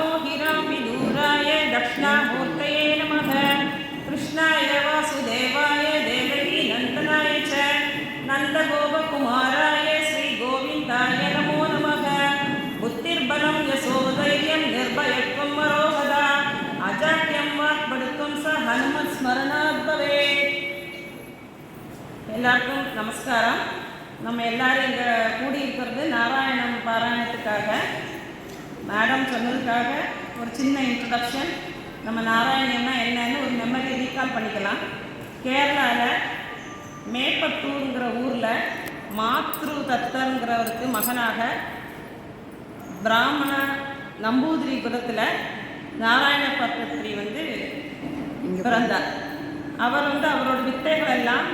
मनोहिरामिदूराय दक्षिणामूर्तये नमः कृष्णाय वासुदेवाय देवकीनन्दनाय च नन्दगोपकुमाराय श्रीगोविन्दाय नमो नमः बुद्धिर्बलं यशोधैर्यं निर्भयत्वं मरोहदा அஜாக்கியம் வாக்படுத்தும் ச ஹனுமத் ஸ்மரணாத் பவே எல்லாருக்கும் நமஸ்காரம் நம்ம எல்லாரும் இங்கே கூடியிருக்கிறது நாராயணம் பாராயணத்துக்காக மேடம் சொன்னதுக்காக ஒரு சின்ன இன்ட்ரடக்ஷன் நம்ம நாராயணம்னா என்னன்னு ஒரு மெமரி ரீகால் பண்ணிக்கலாம். கேரளாவில் மேப்பத்தூருங்கிற ஊரில் மாத்ரு தத்தருங்கிறவருக்கு மகனாக பிராமண நம்பூதிரி குலத்தில் நாராயண பத்திரி வந்து பிறந்தார். அவர் வந்து அவரோட வித்தைகள் எல்லாம்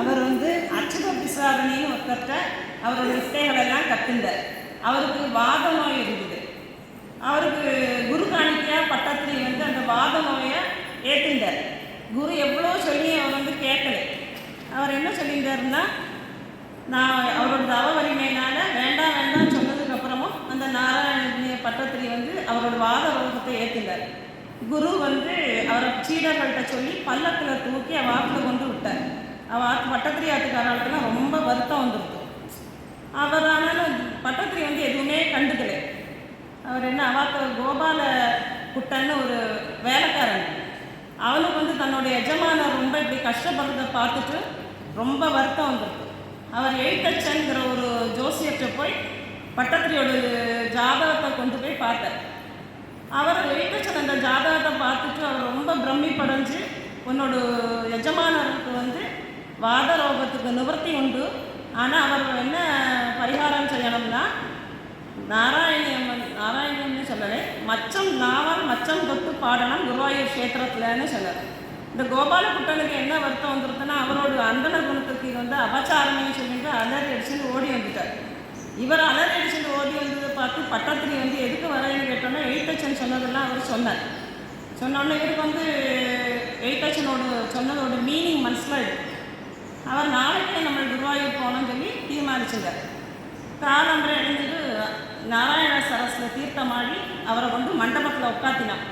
அவர் வந்து அச்சுத விசாரணைன்னு ஒருத்தர்கிட்ட அவரோட வித்தைகள் எல்லாம் கற்றுந்தார் அவருக்கு வாத நோய் இருந்தது அவருக்கு குரு காணிக்கையாக பட்டத்தில் வந்து அந்த வாத நோயை ஏற்றிருந்தார் குரு எவ்வளோ சொல்லி அவர் வந்து கேட்கல. அவர் என்ன சொல்லியிருந்தாருன்னா நான் அவரோட தவ வலிமையினால வேண்டாம் வேண்டாம் சொன்னதுக்கு அப்புறமும் அந்த நாராயண பட்டத்திரி வந்து அவரோட வாத ரோகத்தை ஏற்றினார் குரு வந்து அவரை சீடர்கள்ட்ட சொல்லி பல்லக்கில் தூக்கி அவ ஆற்றுல கொண்டு விட்டார். அவள் ஆற்று பட்டத்திரி ஆத்துக்காரர்களுக்கெல்லாம் ரொம்ப வருத்தம் வந்துருக்கும். அவர் ஆனாலும் பட்டத்திரி வந்து எதுவுமே கண்டுக்கலை. அவர் என்ன அவாத்த கோபால குட்டன்னு ஒரு வேலைக்காரன். அவனுக்கு வந்து தன்னுடைய எஜமானர் ரொம்ப இப்படி கஷ்டப்படுறத பார்த்துட்டு ரொம்ப வருத்தம் வந்திருக்கு. அவர் எழுத்தச்சன்கிற ஒரு ஜோசியர்கிட்ட போய் பட்டத்திரியோட ஜாதகத்தை கொண்டு போய் பார்த்தார். அவர் எழுத்தச்சன் அந்த ஜாதகத்தை பார்த்துட்டு அவர் ரொம்ப பிரமிப்படைஞ்சு உன்னோட எஜமானருக்கு வந்து வாத ரோகத்துக்கு நிவர்த்தி உண்டு. ஆனால் அவர் என்ன பரிகாரம் நாராயணன் நாராயணன்னு சொல்லலை மச்சம் நாவல் மச்சம் தொட்டு பாடணும் குருவாயூர் கஷேத்திரத்துலன்னு சொன்னார் இந்த கோபாலகுட்டனுக்கு என்ன வருத்தம் வந்துருதுன்னா அவரோட அந்தன குணத்துக்கு வந்து அபச்சாரம்னு சொல்லிட்டு அலறி அடிச்சுட்டு ஓடி வந்துட்டார். இவர் அலறி அடிச்சுட்டு ஓடி வந்ததை பார்த்து பட்டத்திரி வந்து எதுக்கு வரேன்னு கேட்டோன்னா எயிட்டச்சன் சொன்னதெல்லாம் அவர் சொன்னார். சொன்னோடனே இவருக்கு வந்து எயிட்டச்சனோட சொன்னதோட மீனிங் மனசில் இருக்கு. அவர் நாளைக்கே நம்ம குருவாயூர் போனோம்னு சொல்லி தீர்மானிச்சிருந்தார். காலம்பரை எழுந்துட்டு நாராயண சரஸில் தீர்த்தமாடி அவரை கொண்டு மண்டபத்தில் உட்காத்தினான்.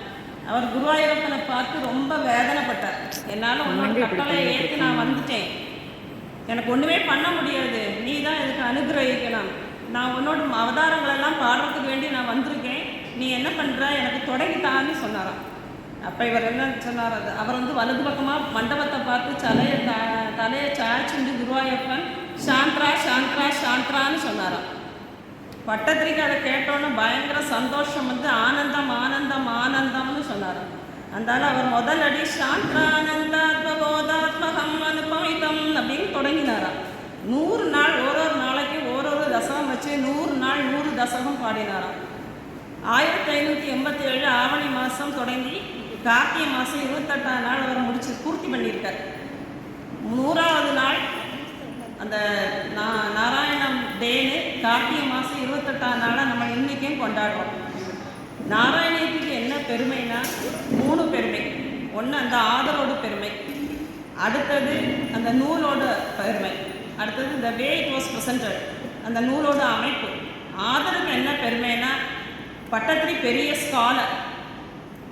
அவர் குருவாயூரப்பனை பார்த்து ரொம்ப வேதனைப்பட்டார். என்னால் உன்னோட கட்டளை ஏற்று நான் வந்துட்டேன். எனக்கு ஒன்றுமே பண்ண முடியாது. நீ தான் இதுக்கு அனுகிரகிக்கணும். நான் உன்னோட அவதாரங்கள் எல்லாம் பாடுறதுக்கு வேண்டி நான் வந்திருக்கேன். நீ என்ன பண்ணுற எனக்கு தொடங்கித்தான்னு சொன்னாராம். அப்போ இவர் என்ன சொன்னார்? அது அவர் வந்து வலது பக்கமாக மண்டபத்தை பார்த்து தலையை த தலையை சாய்ச்சுண்டு குருவாயூரப்பன் சாந்த்ரா சாந்த்ரா சாந்த்ரான்னு சொன்னாராம். பட்டத்திரிக்கை அதை கேட்டோன்னே பயங்கர சந்தோஷம் வந்து ஆனந்தம் ஆனந்தம் ஆனந்தம்னு சொன்னார் அதனால அவர் முதல் அடி சாந்திரானந்தாத்மபோதாத்மகம் அனுபவிதம் அப்படின்னு தொடங்கினாராம். நூறு நாள் ஒரு ஒரு நாளைக்கு ஒரு ஒரு தசகம் வச்சு நூறு நாள் நூறு தசகம் பாடினாராம். ஆயிரத்தி ஐநூற்றி எண்பத்தி ஏழு ஆவணி மாதம் தொடங்கி கார்த்திகை மாதம் இருபத்தெட்டாம் நாள் அவர் முடிச்சு பூர்த்தி பண்ணியிருக்கார். நூறாவது நாள் அந்த நா- நாராயணம் டேனு கார்த்திகை மாதம் இருபத்தெட்டாம் நாளாக நம்ம இன்றைக்கும் கொண்டாடுறோம். நாராயணத்துக்கு என்ன பெருமைனா மூணு பெருமை. ஒன்று அந்த ஆதரோட பெருமை. அடுத்தது அந்த நூலோட பெருமை. அடுத்தது இந்த வே இட் வாஸ் ப்ரெசன்டட் அந்த நூலோட அமைப்பு. ஆதருக்கு என்ன பெருமைனா பட்டத்திரி பெரிய ஸ்காலர்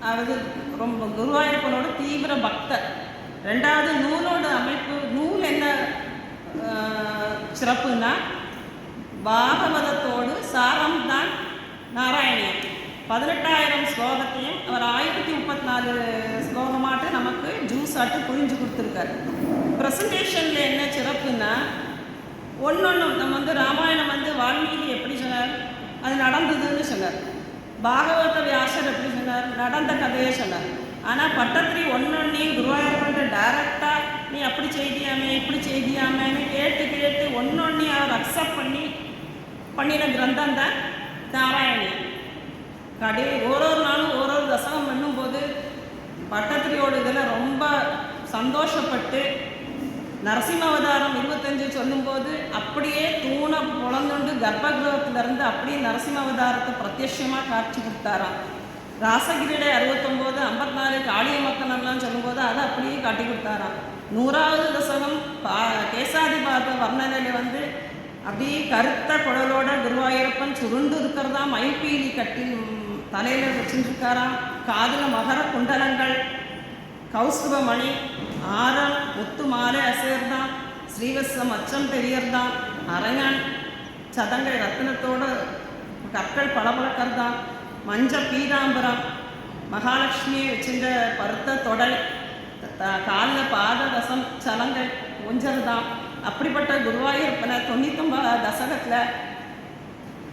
அதாவது ரொம்ப குருவாயூரப்பனோட தீவிர பக்தர். ரெண்டாவது நூலோட அமைப்பு நூல் என்ன சிறப்புன்னா பாகவதத்தோடு சாரம் தான் நாராயணியம் பதினெட்டாயிரம் ஸ்லோகத்தையும் அவர் ஆயிரத்தி முப்பத்தி நாலு ஸ்லோகமாட்டு நமக்கு ஜூஸ் ஆட்டு புரிஞ்சு கொடுத்துருக்காரு. ப்ரெசன்டேஷனில் என்ன சிறப்புன்னா ஒன்று நம்ம வந்து ராமாயணம் வந்து வால்மீகி எப்படி சொன்னார்? அது நடந்ததுன்னு சொன்னார். பாகவத வியாசர் எப்படி சொன்னார்? நடந்த கதையை சொன்னார். ஆனால் பட்டத்திரி ஒன்னொன்னையும் குருவாயூரப்பன்ட்ட டைரக்டாக நீ அப்படி செய்தியாமே இப்படி செய்தியாமேன்னு கேட்டு கேட்டு ஒன்னொன்னே அவர் அக்செப்ட் பண்ணி பண்ணின கிரந்தம் தான் நாராயணியம் கடை ஒரு ஒரு நாளும் ஒரு ஒரு தசகம் பண்ணும்போது பட்டத்திரியோட இதில் ரொம்ப சந்தோஷப்பட்டு நரசிம்ம அவதாரம் இருபத்தஞ்சு சொல்லும்போது அப்படியே தூணை புலந்துண்டு கர்ப்பகிரகத்திலிருந்து அப்படியே நரசிம்ம அவதாரத்தை பிரத்யட்சமாக காட்சி கொடுத்தாராம். ராசகிரிடை அறுபத்தொம்போது ஐம்பத்தி காளிய மக்களெல்லாம் சொல்லும்போது அதை அப்படியே காட்டி கொடுத்தாராம். நூறாவது தசகம் பா கேசாதிபாத வர்ணனையில் வந்து அப்படியே கருத்த குழலோட குருவாயூரப்பன் சுருண்டு இருக்கிறதா மயில்பீலி கட்டி தலையில் வச்சுருக்காராம் காதில் மகர குண்டலங்கள் கௌஸ்துபமணி ஆரம் முத்து மாலை அசையர்தான் ஸ்ரீவஸ்வம் அச்சம் பெரியர்தான் அரங்கன் சதங்கை ரத்தினத்தோடு கற்கள் பளபளக்கறதான் மஞ்ச பீதாம்பரம். மகாலட்சுமியை வச்சிருந்த பருத்த தொடல் காலில் பாத தசம் சலங்கள் கொஞ்சதுதான் அப்படிப்பட்ட குருவாயூரப்பனை தொண்ணூத்தொம்பது தசகத்தில்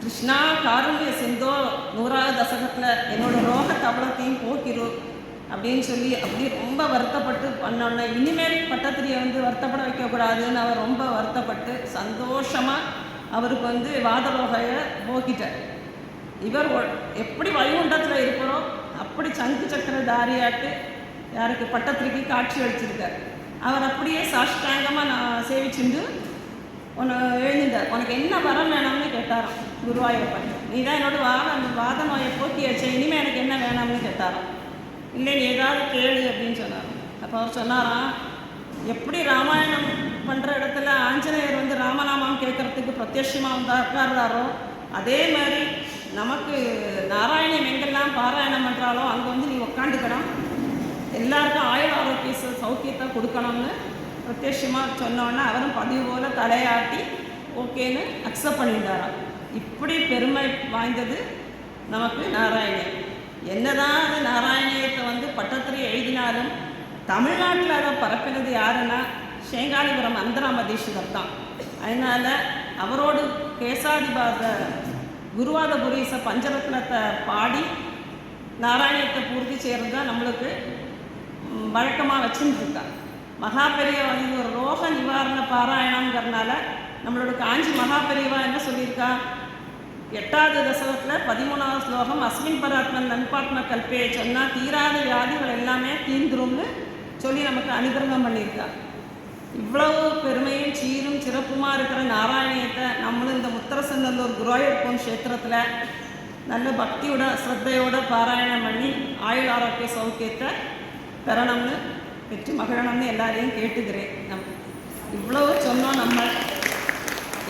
கிருஷ்ணா காருண்ய சிந்தோ நூறாவது தசகத்தில் என்னோட ரோக தவளத்தையும் போக்கிரு அப்படின்னு சொல்லி அப்படி ரொம்ப வருத்தப்பட்டு பண்ணோன்னே இனிமேல் பட்டத்திரியை வந்து வருத்தப்பட வைக்கக்கூடாதுன்னு அவர் ரொம்ப வருத்தப்பட்டு சந்தோஷமாக அவருக்கு வந்து வாதரோகையை போக்கிட்டார். இவர் ஒ- எப்படி வைகுண்டத்தில் இருக்கிறோம் அப்படி சங்கு சக்கர தாரியாட்டு யாருக்கு பட்டத்திற்கு காட்சி அளிச்சிருக்கார். அவர் அப்படியே சாஷ்டாங்கமாக நான் சேவிச்சுண்டு உன்னை எழுந்தார் உனக்கு என்ன வரம் வேணாம்னு கேட்டாராம் குருவாயூரப்பன். நீ தான் என்னோட வாதம் வாத நோயை போக்கியாச்சு இனிமேல் எனக்கு என்ன வேணாம்னு கேட்டாராம். இல்லை நீ ஏதாவது கேளு அப்படின்னு சொன்னார் அப்போ அவர் சொன்னாராம் எப்படி ராமாயணம் பண்ணுற இடத்துல ஆஞ்சநேயர் வந்து ராமநாமம் கேட்கறதுக்கு பிரத்யட்சமாக வந்து உட்கார்றாரோ அதே மாதிரி நமக்கு நாராயணம் எங்கெல்லாம் பாராயணம் பண்ணுறாலோ அங்கே வந்து நீ உக்காந்துக்கணும். எல்லாருக்கும் ஆயுள் ஆரோக்கிய சௌக்கியத்தை கொடுக்கணும்னு பிரத்யட்சமாக சொன்னோன்னே அவரும் பதிவு போல் தலையாட்டி ஓகேன்னு அக்செப்ட் பண்ணிட்டாராம். இப்படி பெருமை வாய்ந்தது நமக்கு நாராயணன். என்னதான் அது நாராயணியத்தை வந்து பட்டத்தில் எழுதினாலும் தமிழ்நாட்டில் அதை பரப்பினது யாருன்னா சேங்காலிபுரம் அந்தராமதீஸ்வரர் தான். அதனால் அவரோடு கேசாதிபாத குருவாதபுரீச பஞ்சரத்னத்தை பாடி நாராயணத்தை பூர்த்தி செய்கிறது தான் நம்மளுக்கு வழக்கமாக வச்சுட்டு இருக்கா மகாபெரியவா இது ஒரு ரோக நிவாரண பாராயணங்கிறனால நம்மளோட காஞ்சி மகாபெரியவா என்ன சொல்லியிருக்கா? எட்டாவது தசகத்தில் பதிமூணாவது ஸ்லோகம் அஸ்மின் பராத்மன் நண்பாத்ம கல்பையை சொன்னால் தீராத வியாதிகள் எல்லாமே தீந்துரும்னு சொல்லி நமக்கு அனுகிரகம் பண்ணியிருக்கா. இவ்வளவு பெருமையும் சீரும் சிறப்புமாக இருக்கிற நாராயணியத்தை நம்மளும் இந்த முத்தரசநல்லூர் குருவாயூர்போன் க்ஷேத்திரத்தில் நல்ல பக்தியோட ஸ்ரத்தையோட பாராயணம் பண்ணி ஆயுள் ஆரோக்கிய சௌக்கியத்தை பெறணும்னு பெற்று மகிழணும்னு எல்லாரையும் கேட்டுக்கிறேன். நம் இவ்வளவு சொன்னோம் நம்ம.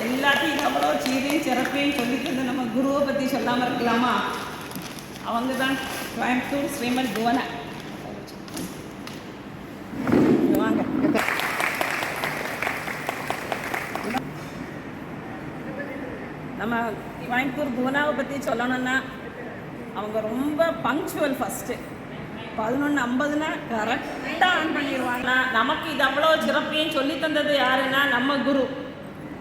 எல்லாத்தையும் அவ்வளோ சீரையும் சிறப்பையும் சொல்லிக்கிறது நம்ம குருவை பற்றி சொல்லாமல் இருக்கலாமா? அவங்க தான் கோயம்புத்தூர் ஸ்ரீமன் புவனை. நம்ம கோயம்புத்தூர் புவனாவை பற்றி சொல்லணும்னா அவங்க ரொம்ப பங்க்சுவல் ஃபஸ்ட்டு பதினொன்று ஐம்பதுனா கரெக்டாக ஆன் பண்ணிடுவாங்கன்னா நமக்கு இது அவ்வளோ சிறப்பையும் சொல்லி தந்தது யாருன்னா நம்ம குரு.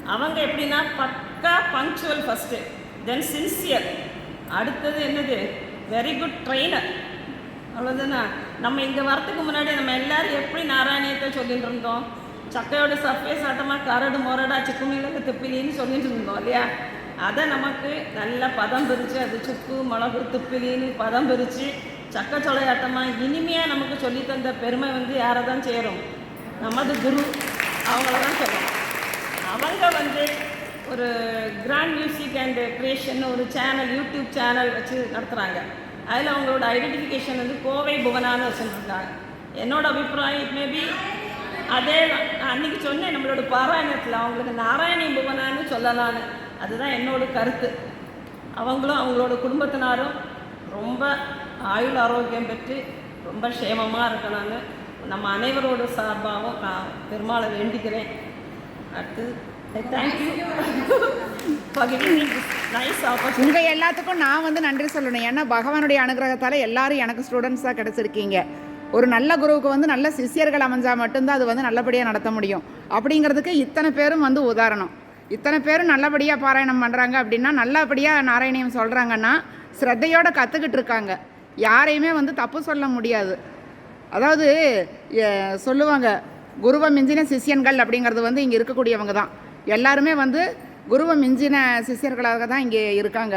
அவங்க எப்படின்னா பக்கா பங்க்சுவல் ஃபஸ்ட்டு தென் சின்சியர் அடுத்தது என்னது? வெரி குட் ட்ரெயினர் அவ்வளோதானா நம்ம இங்கே வரத்துக்கு முன்னாடி நம்ம எல்லாரும் எப்படி நாராயணியத்தை சொல்லிட்டு இருந்தோம்? சக்கையோட சர்ஃபேஸ் ஆட்டமாக கரடு முரடா சிக்குமிழங்கு தெப்பிலின்னு சொல்லிட்டு இருந்தோம் இல்லையா? அதை நமக்கு நல்ல பதம் பிரித்து அது சுக்கு மிளகு துப்பிலின்னு பதம் பிரித்து சக்கச்சொலையாட்டமாக இனிமையாக நமக்கு சொல்லித்தந்த பெருமை வந்து யாரை தான் சேரும்? நமது குரு. அவங்கள தான் சொல்லணும் அவங்க வந்து ஒரு கிராண்ட் மியூசிக் அண்ட் கிரியேஷன் ஒரு சேனல் யூடியூப் சேனல் வச்சு நடத்துகிறாங்க அதில் அவங்களோட ஐடென்டிஃபிகேஷன் வந்து கோவை புவனான்னு வச்சுருக்காங்க என்னோட அபிப்பிராயம் இட் மேபி அதே தான். அன்னைக்கு சொன்னேன் நம்மளோட பாராயணத்தில் அவங்களுக்கு நாராயணி புவனான்னு சொல்லலான்னு அதுதான் என்னோட கருத்து. அவங்களும் அவங்களோட குடும்பத்தினாரும் ரொம்ப ஆயுள் ஆரோக்கியம் பெற்று ரொம்ப க்ஷேமமாக இருக்கணும்னு நம்ம அனைவரோட சார்பாகவும் நான் பெருமாளை வேண்டிக்கிறேன். அடுத்து தேங்க்யூ நைஸ் உங்கள் எல்லாத்துக்கும் நான் வந்து நன்றி சொல்லணும். ஏன்னா பகவானுடைய அனுகிரகத்தால் எல்லாரும் எனக்கு ஸ்டூடெண்ட்ஸாக கிடச்சிருக்கீங்க. ஒரு நல்ல குருவுக்கு வந்து நல்ல சிஷியர்கள் அமைஞ்சால் மட்டும்தான் அது வந்து நல்லபடியாக நடத்த முடியும். அப்படிங்கிறதுக்கு இத்தனை பேரும் வந்து உதாரணம். இத்தனை பேரும் நல்லபடியாக பாராயணம் பண்ணுறாங்க அப்படின்னா நல்லபடியாக நாராயணியம் சொல்கிறாங்கன்னா ஸ்ரத்தையோடு கற்றுக்கிட்டு இருக்காங்க. யாரையுமே வந்து தப்பு சொல்ல முடியாது. அதாவது சொல்லுவாங்க குருவை மிஞ்சின சிஷ்யன்கள் அப்படிங்கிறது வந்து இங்கே இருக்கக்கூடியவங்க தான். எல்லாருமே வந்து குருவை மிஞ்சின சிஷ்யர்களாக தான் இங்கே இருக்காங்க.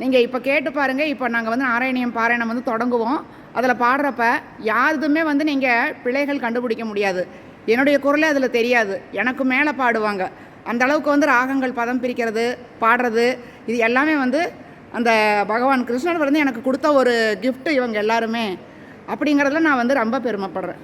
நீங்கள் இப்போ கேட்டு பாருங்கள் இப்போ நாங்கள் வந்து நாராயணியம் பாராயணம் வந்து தொடங்குவோம். அதில் பாடுறப்ப யாருதுமே வந்து நீங்கள் பிழைகள் கண்டுபிடிக்க முடியாது. என்னுடைய குரலே அதில் தெரியாது. எனக்கு மேலே பாடுவாங்க. அந்த அளவுக்கு வந்து ராகங்கள் பதம் பிரிக்கிறது பாடுறது இது எல்லாமே வந்து அந்த பகவான் கிருஷ்ணர் வந்து எனக்கு கொடுத்த ஒரு கிஃப்ட்டு இவங்க எல்லாருமே. அப்படிங்கிறதுல நான் வந்து ரொம்ப பெருமைப்படுறேன்.